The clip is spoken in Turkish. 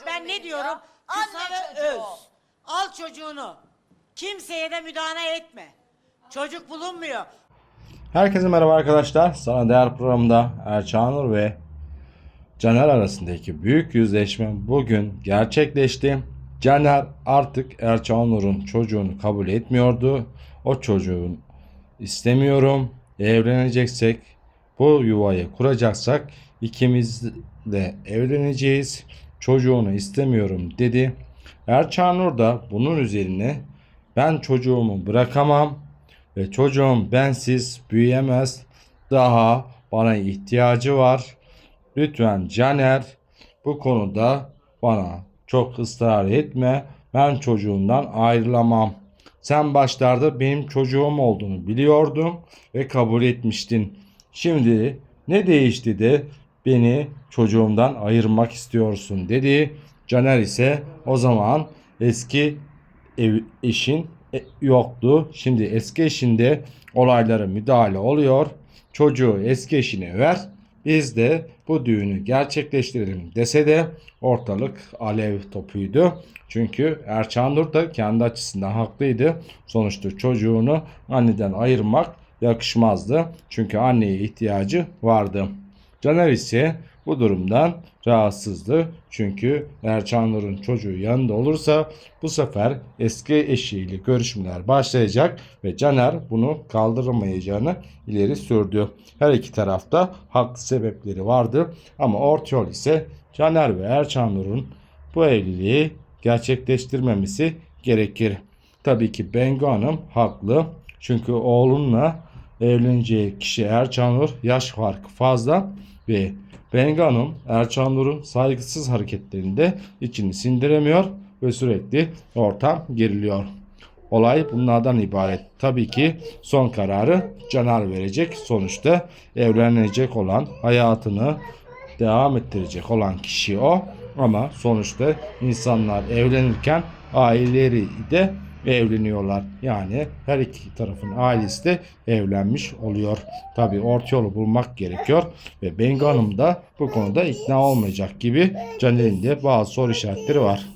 çocuğum ben benim ne diyorum? ya. Kısa Anne ve çocuğu. öz. Al çocuğunu. Kimseye de müdahale etme. Çocuk bulunmuyor. Herkese merhaba arkadaşlar. Sana Değer programında Erçanur ve Caner arasındaki büyük yüzleşme bugün gerçekleşti. Caner artık Erçanur'un çocuğunu kabul etmiyordu. O çocuğun istemiyorum. Evleneceksek bu yuvayı kuracaksak ikimiz de evleneceğiz. Çocuğunu istemiyorum dedi. Erçanur da bunun üzerine ben çocuğumu bırakamam ve çocuğum bensiz büyüyemez. Daha bana ihtiyacı var. Lütfen Caner bu konuda bana çok ısrar etme. Ben çocuğumdan ayrılamam. Sen başlarda benim çocuğum olduğunu biliyordun ve kabul etmiştin. Şimdi ne değişti de beni çocuğumdan ayırmak istiyorsun dedi. Caner ise o zaman eski ev, eşin e, yoktu. Şimdi eski eşinde olaylara müdahale oluyor. Çocuğu eski eşine ver. Biz de bu düğünü gerçekleştirelim dese de ortalık alev topuydu. Çünkü Erçandur da kendi açısından haklıydı. Sonuçta çocuğunu anneden ayırmak yakışmazdı. Çünkü anneye ihtiyacı vardı. Caner ise bu durumdan rahatsızdı. Çünkü Erçanur'un çocuğu yanında olursa bu sefer eski eşiyle görüşmeler başlayacak ve Caner bunu kaldıramayacağını ileri sürdü. Her iki tarafta haklı sebepleri vardı ama orta yol ise Caner ve Erçanur'un bu evliliği gerçekleştirmemesi gerekir. Tabii ki Bengu Hanım haklı. Çünkü oğlunla evleneceği kişi Erçanur yaş farkı fazla ve Bengu Hanım Erçanur'un saygısız hareketlerinde içini sindiremiyor ve sürekli ortam geriliyor. Olay bunlardan ibaret. Tabii ki son kararı Caner verecek. Sonuçta evlenecek olan hayatını devam ettirecek olan kişi o. Ama sonuçta insanlar evlenirken aileleri de evleniyorlar. Yani her iki tarafın ailesi de evlenmiş oluyor. Tabi orta yolu bulmak gerekiyor. Ve Bengi Hanım da bu konuda ikna olmayacak gibi Caner'in de bazı soru işaretleri var.